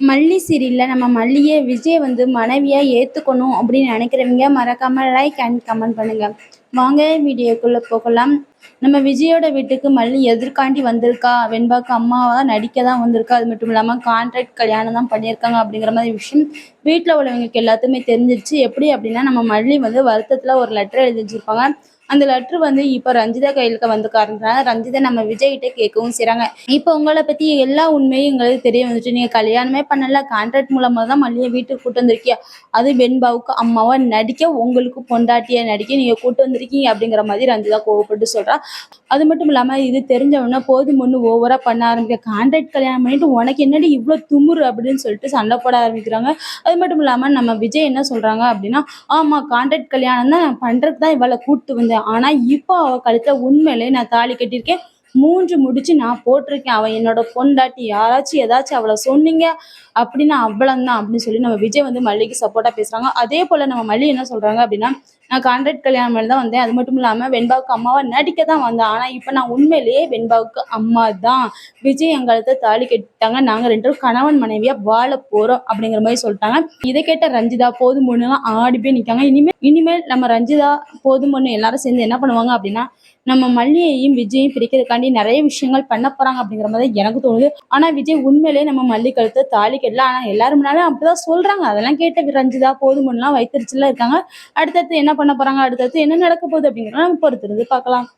மல்லி சீரியலில் நம்ம மல்லியை விஜய் வந்து மனைவியாக ஏற்றுக்கணும் அப்படின்னு நினைக்கிறவங்க மறக்காமல் லைக் அண்ட் கமெண்ட் பண்ணுங்கள் வாங்க வீடியோக்குள்ளே போகலாம். நம்ம விஜயோட வீட்டுக்கு மல்லி எதிர்காண்டி வந்திருக்கா? வெண்பாக்கு அம்மாவாக நடிக்க தான் வந்திருக்கா? அது மட்டும் இல்லாமல் கான்ட்ராக்ட் கல்யாணம் தான் பண்ணியிருக்காங்க அப்படிங்கிற மாதிரி விஷயம் வீட்டில் உள்ளவங்களுக்கு எல்லாத்துக்குமே தெரிஞ்சிருச்சு. எப்படி அப்படின்னா நம்ம மல்லி வந்து வருத்தத்தில் ஒரு லெட்டர் எழுதி வச்சிருப்பாங்க அந்த லெட்ரு வந்து இப்போ ரஞ்சிதா கையிலுக்கு வந்து காரணத்தினால ரஞ்சிதா நம்ம விஜய்கிட்ட கேட்கவும் செய்கிறாங்க இப்போ உங்களை பற்றி எல்லா உண்மையும் எங்களுக்கு தெரிய வந்துச்சு. நீங்கள் கல்யாணமே பண்ணல கான்ட்ராக்ட் மூலமாக தான் மல்லியை வீட்டுக்கு கூட்டு வந்திருக்கியா? அது வெண்பாவுக்கு அம்மாவை நடிக்க உங்களுக்கு பொண்டாட்டியை நடிக்க நீங்கள் கூட்டு வந்து வந்திருக்கீங்க அப்படிங்கிற மாதிரி ரஞ்சிதா கோவப்பட்டு சொல்கிறா அது மட்டும் இல்லாமல் இது தெரிஞ்சவொன்னே போதும் ஒன்று ஓவராக பண்ண ஆரம்பிக்க. கான்ட்ராக்ட் கல்யாணம் பண்ணிட்டு உனக்கு என்னடி இவ்வளோ துமுறு அப்படின்னு சொல்லிட்டு சண்டை போட ஆரம்பிக்கிறாங்க. அது மட்டும் இல்லாமல் நம்ம விஜய் என்ன சொல்கிறாங்க அப்படின்னா ஆமாம் கான்ட்ராக்ட் கல்யாணம் தான் நான் பண்ணுறதுக்கு தான் இவளை கூப்பிட்டு வந்தேன். ஆனால் இப்போ அவள் கழுத்தில் உண்மையிலே நான் தாலி கட்டியிருக்கேன். மூன்று முடிச்சு நான் போட்டிருக்கேன். அவன் என்னோட பொண்டாட்டி. யாராச்சும் ஏதாச்சும் அவளை சொன்னீங்க அப்படின்னா அவ்வளோந்தான் அப்படின்னு சொல்லி நம்ம விஜய் வந்து மல்லிக்கு சப்போர்ட்டாக பேசுகிறாங்க அதே போல் நம்ம மல்லி என்ன சொல்கிறாங்க அப்படின்னா நான் கான்ட்ராக்ட் கல்யாணம் தான் வந்தேன். அது மட்டும் இல்லாமல் வெண்பாவுக்கு அம்மாவாக நடிக்க தான் வந்தேன் ஆனால் இப்போ நான் உண்மையிலேயே வெண்பாவுக்கு அம்மா தான். விஜய் எங்களுக்கு தாலி கட்டாங்க நாங்கள் ரெண்டு பேரும் கணவன் மனைவியாக வாழ போகிறோம் அப்படிங்கிற மாதிரி சொல்லிட்டாங்க. இதை கேட்ட ரஞ்சிதா போதும் பொண்ணுலாம் ஆடி போய் நிற்காங்க இனிமேல் இனிமேல் நம்ம ரஞ்சிதா போதும் எல்லாரும் சேர்ந்து என்ன பண்ணுவாங்க அப்படின்னா நம்ம மல்லியையும் விஜயையும் பிரிக்கிறதுக்காண்டி நிறைய விஷயங்கள் பண்ண போறாங்க அப்படிங்கிற மாதிரி எனக்கு தோணுது. ஆனா விஜய் உண்மையிலேயே நம்ம மல்லி கழுத்து தாலி கட்டல ஆனா எல்லாரும் முன்னாலும் அப்படிதான் சொல்றாங்க. அதெல்லாம் கேட்ட ரஞ்சிதா போதும் பொண்ணுலாம் வைத்தறிச்சல இருக்காங்க. அடுத்தடுத்து என்ன பண்ண போறாங்க? அடுத்தடுத்து என்ன நடக்க போகுது அப்படிங்கிறத நம்ம பொறுத்திருந்து பார்க்கலாம்.